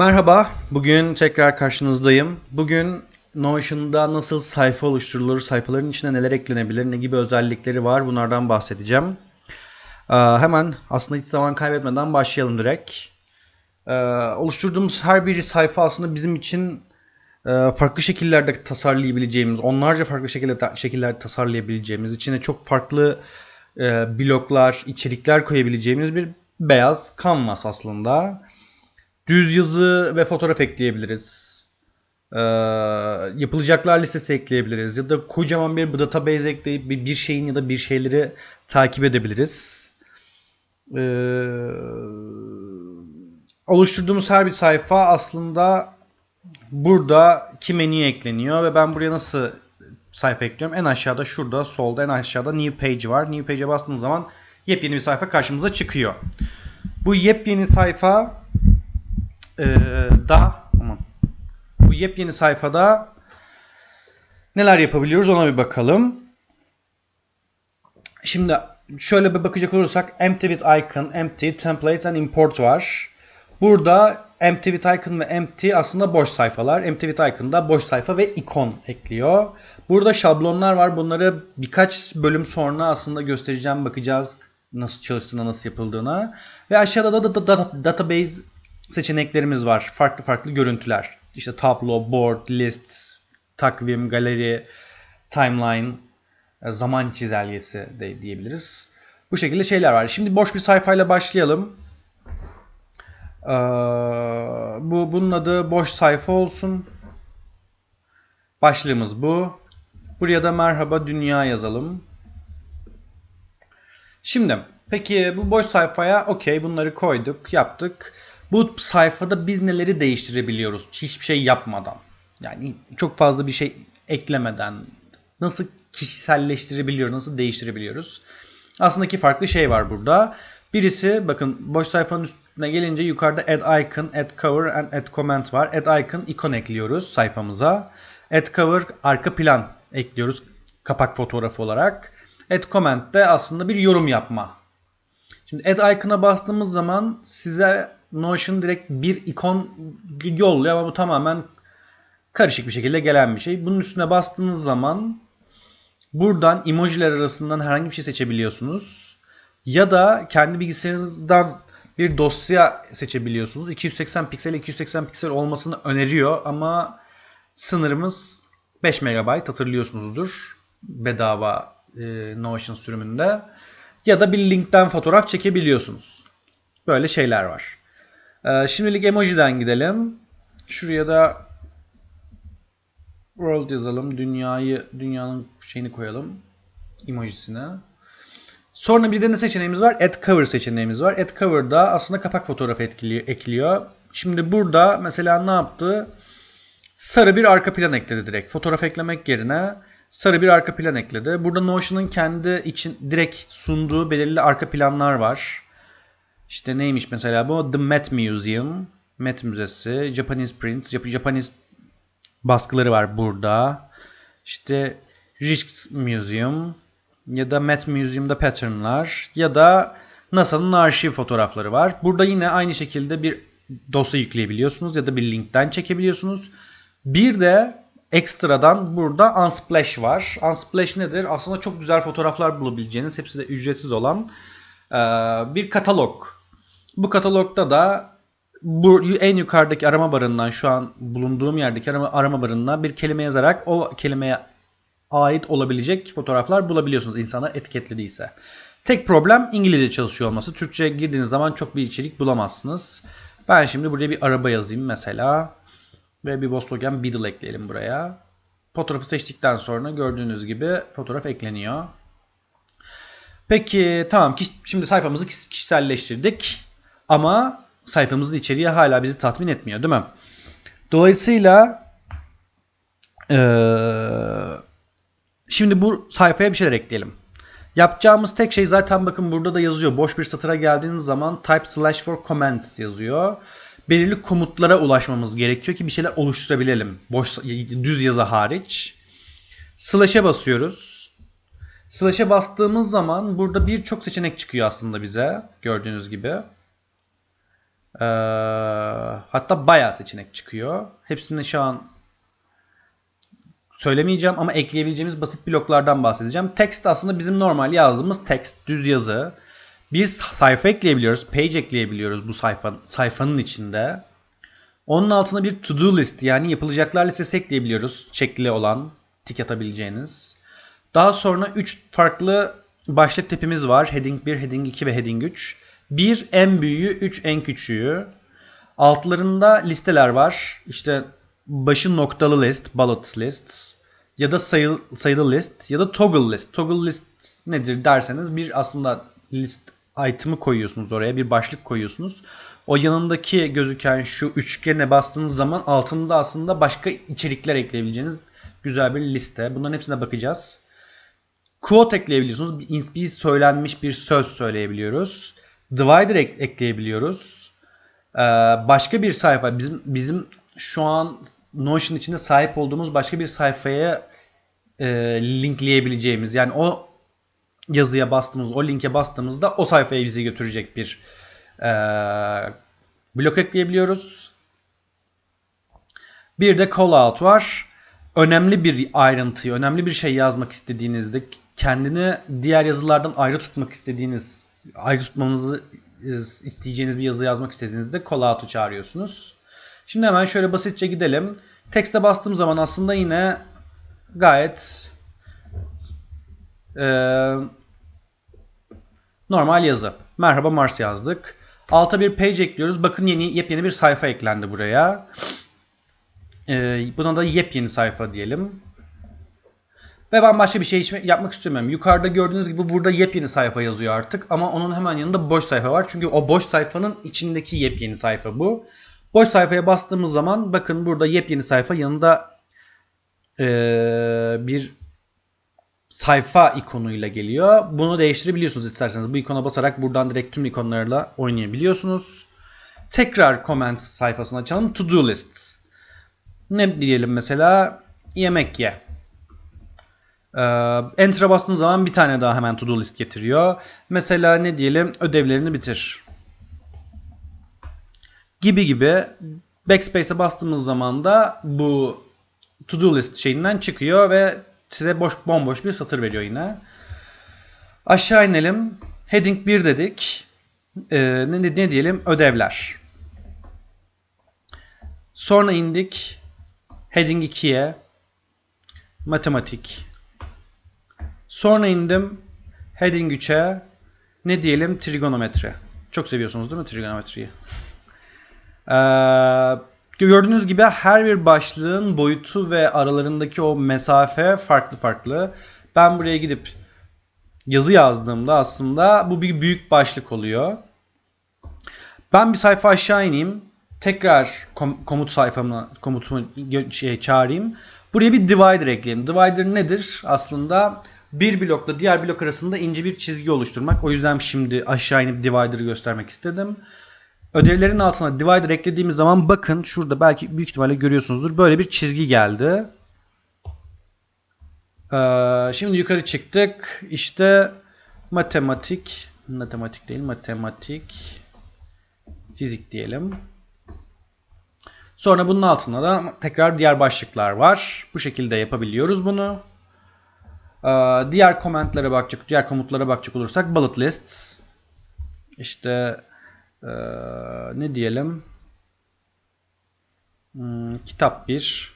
Merhaba, bugün tekrar karşınızdayım. Bugün Notion'da nasıl sayfa oluşturulur, sayfaların içine neler eklenebilir, ne gibi özellikleri var bunlardan bahsedeceğim. Ee, hemen aslında hiç zaman kaybetmeden başlayalım direkt. Ee, oluşturduğumuz her bir sayfa aslında bizim için e, farklı şekillerde tasarlayabileceğimiz, onlarca farklı şekilde şekillerde tasarlayabileceğimiz, içine çok farklı e, bloklar, içerikler koyabileceğimiz bir beyaz canvas aslında. Düz yazı ve fotoğraf ekleyebiliriz. Ee, yapılacaklar listesi ekleyebiliriz. Ya da kocaman bir database ekleyip bir, bir şeyin ya da bir şeyleri takip edebiliriz. Ee, oluşturduğumuz her bir sayfa aslında buradaki menüye ekleniyor ve ben buraya nasıl sayfa ekliyorum? En aşağıda şurada solda en aşağıda new page var. New page'e bastığınız zaman yepyeni bir sayfa karşımıza çıkıyor. Bu yepyeni sayfa ee, da aman, bu yepyeni sayfada neler yapabiliyoruz ona bir bakalım. Şimdi şöyle bir bakacak olursak empty with icon, empty, templates and import var. Burada empty with icon ve empty aslında boş sayfalar. Empty with icon'da boş sayfa ve ikon ekliyor. Burada şablonlar var. Bunları birkaç bölüm sonra aslında göstereceğim. Bakacağız nasıl çalıştığına, nasıl yapıldığına. Ve aşağıda da, da, da database seçeneklerimiz var. Farklı farklı görüntüler. İşte tablo, board, list, takvim, galeri, timeline, e, zaman çizelgesi de diyebiliriz. Bu şekilde şeyler var. Şimdi boş bir sayfayla başlayalım. Ee, bu bunun adı boş sayfa olsun. Başlığımız bu. Buraya da merhaba dünya yazalım. Şimdi peki bu boş sayfaya okey bunları koyduk, yaptık. Bu sayfada biz neleri değiştirebiliyoruz hiçbir şey yapmadan? Yani çok fazla bir şey eklemeden nasıl kişiselleştirebiliyoruz, nasıl değiştirebiliyoruz? Aslında iki farklı şey var burada. Birisi bakın boş sayfanın üstüne gelince yukarıda add icon, add cover and add comment var. Add icon ikon ekliyoruz sayfamıza. Add cover arka plan ekliyoruz kapak fotoğrafı olarak. Add comment de aslında bir yorum yapma. Şimdi add icon'a bastığımız zaman size Notion direkt bir ikon yolluyor ama bu tamamen karışık bir şekilde gelen bir şey. Bunun üstüne bastığınız zaman buradan emojiler arasından herhangi bir şey seçebiliyorsunuz. Ya da kendi bilgisayarınızdan bir dosya seçebiliyorsunuz. 280 piksel 280 piksel olmasını öneriyor ama sınırımız 5 MB hatırlıyorsunuzdur bedava e, Notion sürümünde. Ya da bir linkten fotoğraf çekebiliyorsunuz. Böyle şeyler var. Ee, şimdilik emojiden gidelim. Şuraya da world yazalım. Dünyayı, dünyanın şeyini koyalım. Emojisine. Sonra bir de ne seçeneğimiz var? Add cover seçeneğimiz var. Add cover'da aslında kapak fotoğrafı etkiliyor, ekliyor. Şimdi burada mesela ne yaptı? Sarı bir arka plan ekledi direkt. Fotoğraf eklemek yerine sarı bir arka plan ekledi. Burada Notion'ın kendi için direkt sunduğu belirli arka planlar var. İşte neymiş mesela bu? The Met Museum. Met Müzesi. Japanese Prints. Japanese baskıları var burada. İşte Rijks Museum. Ya da Met Museum'da patternlar. Ya da NASA'nın arşiv fotoğrafları var. Burada yine aynı şekilde bir dosya yükleyebiliyorsunuz ya da bir linkten çekebiliyorsunuz. Bir de ekstradan burada Unsplash var. Unsplash nedir? Aslında çok güzel fotoğraflar bulabileceğiniz, hepsi de ücretsiz olan bir katalog. Bu katalogda da bu en yukarıdaki arama barından şu an bulunduğum yerdeki arama, arama barından bir kelime yazarak o kelimeye ait olabilecek fotoğraflar bulabiliyorsunuz insana etiketlediyse. Tek problem İngilizce çalışıyor olması. Türkçe girdiğiniz zaman çok bir içerik bulamazsınız. Ben şimdi buraya bir araba yazayım mesela. Ve bir Volkswagen Beetle ekleyelim buraya. Fotoğrafı seçtikten sonra gördüğünüz gibi fotoğraf ekleniyor. Peki tamam şimdi sayfamızı kişiselleştirdik. Ama sayfamızın içeriği hala bizi tatmin etmiyor değil mi? Dolayısıyla ee, şimdi bu sayfaya bir şeyler ekleyelim. Yapacağımız tek şey zaten bakın burada da yazıyor. Boş bir satıra geldiğiniz zaman type slash for comments yazıyor. Belirli komutlara ulaşmamız gerekiyor ki bir şeyler oluşturabilelim. Boş düz yazı hariç. Slash'e basıyoruz. Slash'e bastığımız zaman burada birçok seçenek çıkıyor aslında bize. Gördüğünüz gibi. Ee, hatta bayağı seçenek çıkıyor. Hepsini şu an söylemeyeceğim ama ekleyebileceğimiz basit bloklardan bahsedeceğim. Text aslında bizim normal yazdığımız text, düz yazı. Biz sayfa ekleyebiliyoruz, page ekleyebiliyoruz bu sayfa, sayfanın içinde. Onun altına bir to do list yani yapılacaklar listesi ekleyebiliyoruz. Çekli olan, tik atabileceğiniz. Daha sonra 3 farklı başlık tipimiz var. Heading 1, Heading 2 ve Heading 3. 1 en büyüğü, 3 en küçüğü. Altlarında listeler var. İşte başı noktalı list, bullet list ya da sayı, sayılı list ya da toggle list. Toggle list nedir derseniz bir aslında list item'ı koyuyorsunuz oraya, bir başlık koyuyorsunuz. O yanındaki gözüken şu üçgene bastığınız zaman altında aslında başka içerikler ekleyebileceğiniz güzel bir liste. Bunların hepsine bakacağız. Quote ekleyebiliyorsunuz. Bir, bir söylenmiş bir söz söyleyebiliyoruz. Divider ek, ekleyebiliyoruz. Ee, başka bir sayfa bizim bizim şu an Notion içinde sahip olduğumuz başka bir sayfaya e, linkleyebileceğimiz yani o yazıya bastığımız, o linke bastığımızda o sayfaya bizi götürecek bir e, blok ekleyebiliyoruz. Bir de call out var. Önemli bir ayrıntıyı, önemli bir şey yazmak istediğinizde kendini diğer yazılardan ayrı tutmak istediğiniz, ayrı tutmanızı isteyeceğiniz bir yazı yazmak istediğinizde call out'u çağırıyorsunuz. Şimdi hemen şöyle basitçe gidelim. Text'e bastığım zaman aslında yine gayet e, normal yazı. Merhaba Mars yazdık. Alta bir page ekliyoruz. Bakın yeni yepyeni bir sayfa eklendi buraya. E, buna da yepyeni sayfa diyelim. Ve ben başka bir şey yapmak istemiyorum. Yukarıda gördüğünüz gibi burada yepyeni sayfa yazıyor artık. Ama onun hemen yanında boş sayfa var. Çünkü o boş sayfanın içindeki yepyeni sayfa bu. Boş sayfaya bastığımız zaman bakın burada yepyeni sayfa yanında ee, bir sayfa ikonuyla geliyor. Bunu değiştirebiliyorsunuz isterseniz. Bu ikona basarak buradan direkt tüm ikonlarla oynayabiliyorsunuz. Tekrar comment sayfasını açalım. To do list. Ne diyelim mesela? Yemek ye. Ee, Enter'a bastığınız zaman bir tane daha hemen to do list getiriyor. Mesela ne diyelim? Ödevlerini bitir gibi gibi backspace'e bastığımız zaman da bu to do list şeyinden çıkıyor ve size boş bomboş bir satır veriyor yine. Aşağı inelim. Heading 1 dedik. Ee, ne, ne diyelim? Ödevler. Sonra indik. Heading 2'ye. Matematik. Sonra indim. Heading 3'e. Ne diyelim? Trigonometri. Çok seviyorsunuz değil mi trigonometriyi? Ee, gördüğünüz gibi her bir başlığın boyutu ve aralarındaki o mesafe farklı farklı. Ben buraya gidip yazı yazdığımda aslında bu bir büyük başlık oluyor. Ben bir sayfa aşağı ineyim. Tekrar kom komut sayfamı, komutumu şey, çağırayım. Buraya bir divider ekleyelim. Divider nedir? Aslında bir blokla diğer blok arasında ince bir çizgi oluşturmak. O yüzden şimdi aşağı inip divider'ı göstermek istedim. Ödevlerin altına divider eklediğimiz zaman bakın şurada belki büyük ihtimalle görüyorsunuzdur. Böyle bir çizgi geldi. Ee, şimdi yukarı çıktık. İşte matematik, matematik değil matematik, fizik diyelim. Sonra bunun altında da tekrar diğer başlıklar var. Bu şekilde yapabiliyoruz bunu. Ee, diğer komentlere bakacak, diğer komutlara bakacak olursak bullet lists. İşte ee, ne diyelim? Hmm, kitap 1,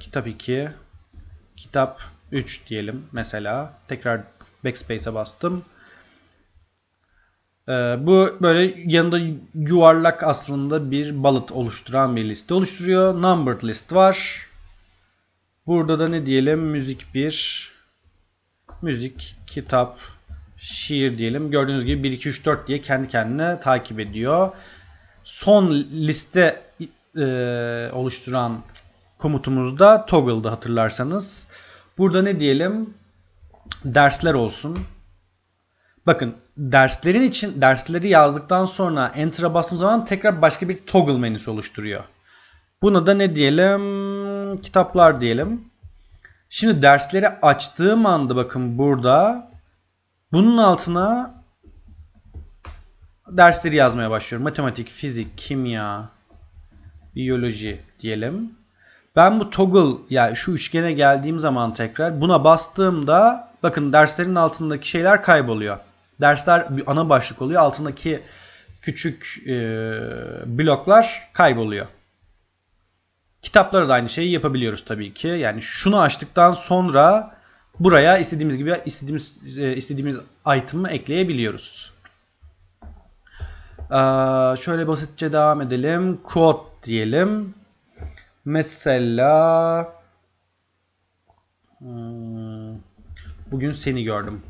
kitap 2, kitap 3 diyelim mesela. Tekrar backspace'e bastım. Ee, bu böyle yanında yuvarlak aslında bir bullet oluşturan bir liste oluşturuyor. Numbered list var. Burada da ne diyelim? Müzik 1, müzik, kitap, şiir diyelim. Gördüğünüz gibi 1, 2, 3, 4 diye kendi kendine takip ediyor. Son liste e, oluşturan komutumuzda toggle'da hatırlarsanız. Burada ne diyelim? Dersler olsun. Bakın derslerin için dersleri yazdıktan sonra enter'a bastığım zaman tekrar başka bir toggle menüsü oluşturuyor. Buna da ne diyelim? Kitaplar diyelim. Şimdi dersleri açtığım anda bakın burada bunun altına dersleri yazmaya başlıyorum. Matematik, fizik, kimya, biyoloji diyelim. Ben bu toggle yani şu üçgene geldiğim zaman tekrar buna bastığımda bakın derslerin altındaki şeyler kayboluyor. Dersler bir ana başlık oluyor. Altındaki küçük e, bloklar kayboluyor. Kitaplara da aynı şeyi yapabiliyoruz tabii ki. Yani şunu açtıktan sonra buraya istediğimiz gibi istediğimiz e, istediğimiz item'ı ekleyebiliyoruz. Ee, şöyle basitçe devam edelim. Quote diyelim. Mesela hmm, bugün seni gördüm.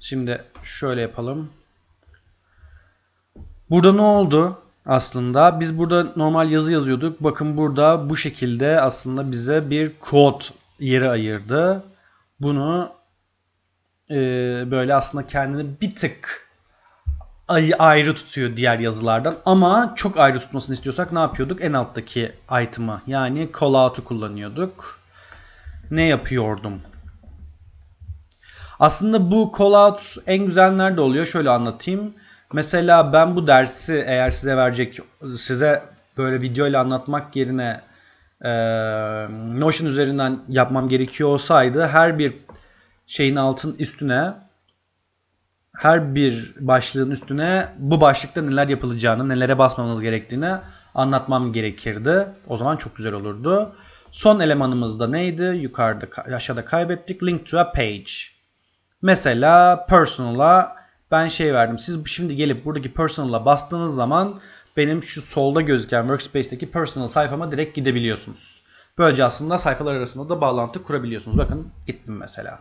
Şimdi şöyle yapalım. Burada ne oldu aslında? Biz burada normal yazı yazıyorduk. Bakın burada bu şekilde aslında bize bir kod yeri ayırdı. Bunu e, böyle aslında kendini bir tık ay- ayrı tutuyor diğer yazılardan. Ama çok ayrı tutmasını istiyorsak ne yapıyorduk? En alttaki item'ı yani callout'u kullanıyorduk. Ne yapıyordum? Aslında bu callout en güzel nerede oluyor? Şöyle anlatayım. Mesela ben bu dersi eğer size verecek, size böyle video ile anlatmak yerine e, Notion üzerinden yapmam gerekiyor olsaydı her bir şeyin altın üstüne her bir başlığın üstüne bu başlıkta neler yapılacağını, nelere basmamız gerektiğini anlatmam gerekirdi. O zaman çok güzel olurdu. Son elemanımız da neydi? Yukarıda aşağıda kaybettik. Link to a page. Mesela personal'a ben şey verdim. Siz şimdi gelip buradaki personal'a bastığınız zaman benim şu solda gözüken workspace'teki personal sayfama direkt gidebiliyorsunuz. Böylece aslında sayfalar arasında da bağlantı kurabiliyorsunuz. Bakın gittim mesela.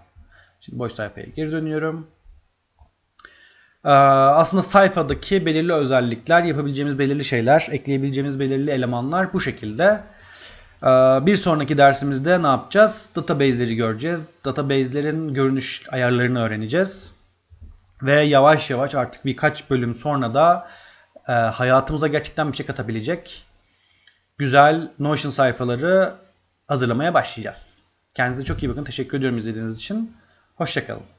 Şimdi boş sayfaya geri dönüyorum. Ee, aslında sayfadaki belirli özellikler, yapabileceğimiz belirli şeyler, ekleyebileceğimiz belirli elemanlar bu şekilde. Ee, bir sonraki dersimizde ne yapacağız? Database'leri göreceğiz. Database'lerin görünüş ayarlarını öğreneceğiz. Ve yavaş yavaş artık birkaç bölüm sonra da e, hayatımıza gerçekten bir şey katabilecek güzel Notion sayfaları hazırlamaya başlayacağız. Kendinize çok iyi bakın. Teşekkür ediyorum izlediğiniz için. Hoşçakalın.